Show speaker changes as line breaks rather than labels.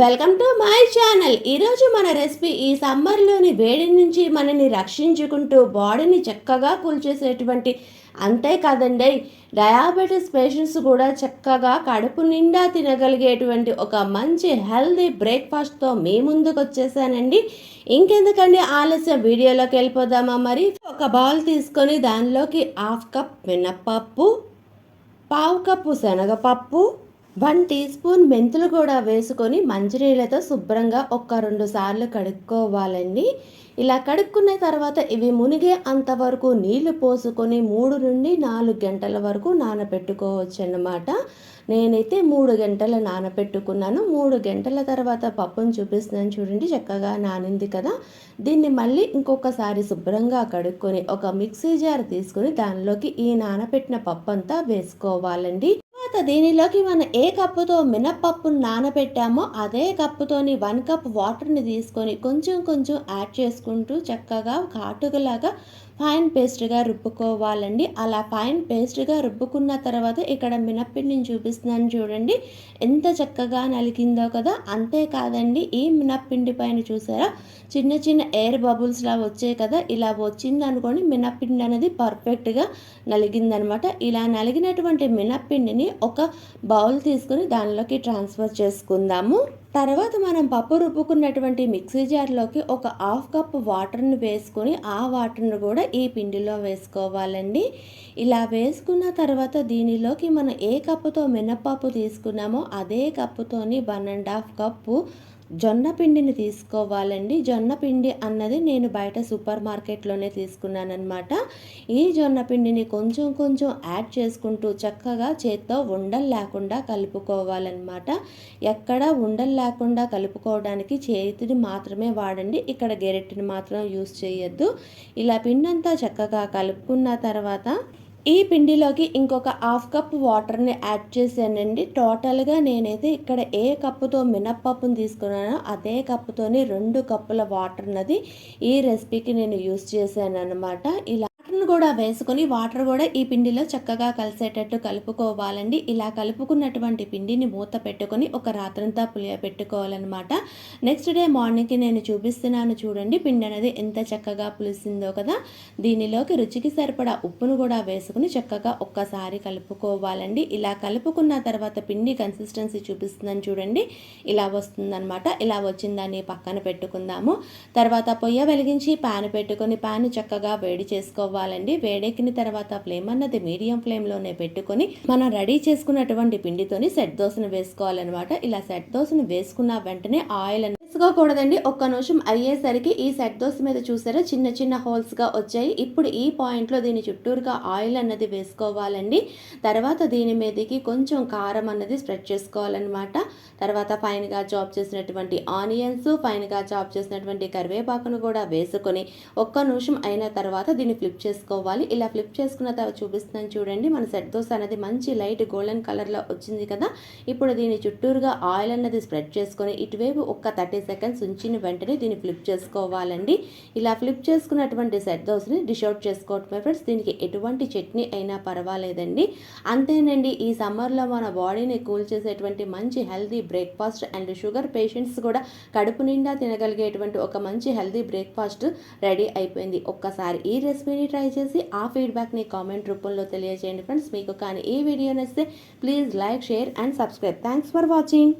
Welcome to my channel. ఈరోజు మన recipe ఈ సమ్మర్లోని వేడి నుంచి మనని రక్షించుకుంటూ బాడీని చక్కగా కూల్చేసేటువంటి అంతేకాదండి డయాబెటీస్ పేషెంట్స్ కూడా చక్కగా కడుపు నిండా తినగలిగేటువంటి ఒక మంచి హెల్దీ బ్రేక్ఫాస్ట్తో మీ ముందుకు వచ్చేసానండి. ఇంకెందుకండి ఆలస్యం? వీడియోలోకి వెళ్ళిపోదామా మరి? ఒక బౌల్ తీసుకొని దానిలోకి హాఫ్ కప్ మినప్పప్పు పావు కప్పు శనగపప్పు వన్ టీ స్పూన్ మెంతులు కూడా వేసుకొని మంచినీళ్ళతో శుభ్రంగా ఒక్క రెండు సార్లు కడుక్కోవాలండి. ఇలా కడుక్కున్న తర్వాత ఇవి మునిగే అంతవరకు నీళ్ళు పోసుకొని మూడు నుండి నాలుగు గంటల వరకు నానబెట్టుకోవచ్చు అన్నమాట నేనైతే మూడు గంటలు నానబెట్టుకున్నాను మూడు గంటల తర్వాత పప్పును చూపిస్తున్నాను చూడండి చక్కగా నానింది కదా. దీన్ని మళ్ళీ ఇంకొకసారి శుభ్రంగా కడుక్కొని ఒక మిక్సీ జార్ తీసుకొని దానిలోకి ఈ నానబెట్టిన పప్పు అంతా వేసుకోవాలండి. తర్వాత దీనిలోకి మనం ఏ కప్పుతో మినప్పప్పును నానబెట్టామో అదే కప్పుతోని వన్ కప్ వాటర్ని తీసుకొని కొంచెం కొంచెం యాడ్ చేసుకుంటూ చక్కగా కాటుకలాగా ఫైన్ పేస్ట్గా రుబ్బుకోవాలండి. అలా ఫైన్ పేస్ట్గా రుబ్బుకున్న తర్వాత ఇక్కడ మినప్పిండిని చూపిస్తున్నాను చూడండి. ఎంత చక్కగా నలిగిందో కదా. అంతేకాదండి ఈ మినప్పిండి పైన చూసారా? చిన్న చిన్న ఎయిర్ బబుల్స్లా వచ్చాయి కదా. ఇలా వచ్చింది అనుకోండి మినప్పిండి అనేది పర్ఫెక్ట్గా నలిగిందనమాట. ఇలా నలిగినటువంటి మినప్పిండిని ఒక బౌల్ తీసుకుని దానిలోకి ట్రాన్స్ఫర్ చేసుకుందాము. తర్వాత మనం పప్పు రుబ్బుకున్నటువంటి మిక్సీ జార్లోకి ఒక హాఫ్ కప్ వాటర్ని వేసుకొని ఆ వాటర్ని కూడా ఈ పిండిలో వేసుకోవాలండి. ఇలా వేసుకున్న తర్వాత దీనిలోకి మనం ఏ కప్పుతో మినప్పప్పు తీసుకున్నామో అదే కప్పుతోని వన్ అండ్ హాఫ్ కప్పు జొన్న పిండిని తీసుకోవాలండి. జొన్న పిండి అన్నది నేను బయట సూపర్ మార్కెట్లోనే తీసుకున్నానమాట ఈ జొన్న పిండిని కొంచెం కొంచెం యాడ్ చేసుకుంటూ చక్కగా చేత్తో ఉండలు లేకుండా కలుపుకోవాలన్నమాట. ఎక్కడ ఉండలు లేకుండా కలుపుకోవడానికి చేతిని మాత్రమే వాడండి. ఇక్కడ గెరెట్ని మాత్రం యూస్ చేయొద్దు. ఇలా పిండి అంతా చక్కగా కలుపుకున్న తర్వాత ఈ పిండిలోకి ఇంకొక హాఫ్ కప్ వాటర్ని యాడ్ చేశానండి. టోటల్గా నేనైతే ఇక్కడ ఏ కప్పుతో మినప్పప్పును తీసుకున్నానో అదే కప్పుతోని రెండు కప్పుల వాటర్ అన్నది ఈ రెసిపీకి నేను యూస్ చేశాను అనమాట ఇలా వాటర్ను కూడా వేసుకొని వాటర్ కూడా ఈ పిండిలో చక్కగా కలిసేటట్టు కలుపుకోవాలండి. ఇలా కలుపుకున్నటువంటి పిండిని మూత పెట్టుకొని ఒక రాత్రంతా పులియ పెట్టుకోవాలన్నమాట. నెక్స్ట్ డే మార్నింగ్కి నేను చూపిస్తున్నాను చూడండి పిండి అనేది ఎంత చక్కగా పులిసిందో కదా. దీనిలోకి రుచికి సరిపడా ఉప్పును కూడా వేసుకుని చక్కగా ఒక్కసారి కలుపుకోవాలండి. ఇలా కలుపుకున్న తర్వాత పిండి కన్సిస్టెన్సీ చూపిస్తుందని చూడండి. ఇలా వస్తుందన్నమాట. ఇలా వచ్చిందని పక్కన పెట్టుకుందాము. తర్వాత పొయ్య వెలిగించి ప్యాన్ పెట్టుకొని ప్యాన్ చక్కగా వేడి చేసుకోవాలి. చేసుకోవాలండి వేడెక్కిన తర్వాత ఫ్లేమ్ అన్నది మీడియం ఫ్లేమ్లోనే పెట్టుకొని మనం రెడీ చేసుకున్నటువంటి పిండితోని సెట్ దోశను వేసుకోవాలన్నమాట. ఇలా సెట్ దోశను వేసుకున్న వెంటనే ఆయిల్ తీసుకోకూడదండి ఒక్క నిమిషం అయ్యేసరికి ఈ సెట్ దోశ మీద చూసారా? చిన్న చిన్న హోల్స్గా వచ్చాయి. ఇప్పుడు ఈ పాయింట్లో దీని చుట్టూరుగా ఆయిల్ అన్నది వేసుకోవాలండి. తర్వాత దీని మీదకి కొంచెం కారం అన్నది స్ప్రెడ్ చేసుకోవాలన్నమాట. తర్వాత ఫైన్గా చాప్ చేసినటువంటి ఆనియన్స్ ఫైన్గా చాప్ చేసినటువంటి కరివేపాకును కూడా వేసుకొని ఒక్క నిమిషం అయిన తర్వాత దీన్ని ఫ్లిప్ చేసుకోవాలి. ఇలా ఫ్లిప్ చేసుకున్న తర్వాత చూపిస్తున్నాను చూడండి. మన సెట్ దోశ అనేది మంచి లైట్ గోల్డెన్ కలర్లో వచ్చింది కదా. ఇప్పుడు దీని చుట్టూరుగా ఆయిల్ అన్నది స్ప్రెడ్ చేసుకొని ఇటువైపు ఒక్క థర్టీ సెకండ్స్ ఉంచిన వెంటనే దీన్ని ఫ్లిప్ చేసుకోవాలండి. ఇలా ఫ్లిప్ చేసుకున్నటువంటి సెట్ దోశని డిష్ అవుట్ చేసుకోవటమే ఫ్రెండ్స్ దీనికి ఎటువంటి చట్నీ అయినా పర్వాలేదండి. అంతేనండి ఈ సమ్మర్లో మన బాడీని కూల్ చేసేటువంటి మంచి healthy breakfast and sugar patients కూడా కడుపు నిండా తినగలిగేటువంటి ఒక మంచి హెల్తీ బ్రేక్ఫాస్ట్ రెడీ అయిపోయింది. ఒక్కసారి ఈ రెసిపీని ట్రై చేసి ఆ ఫీడ్బ్యాక్ని కామెంట్ రూపంలో తెలియజేయండి ఫ్రెండ్స్ మీకు కానీ ఈ వీడియో నచ్చితే please like share and subscribe thanks for watching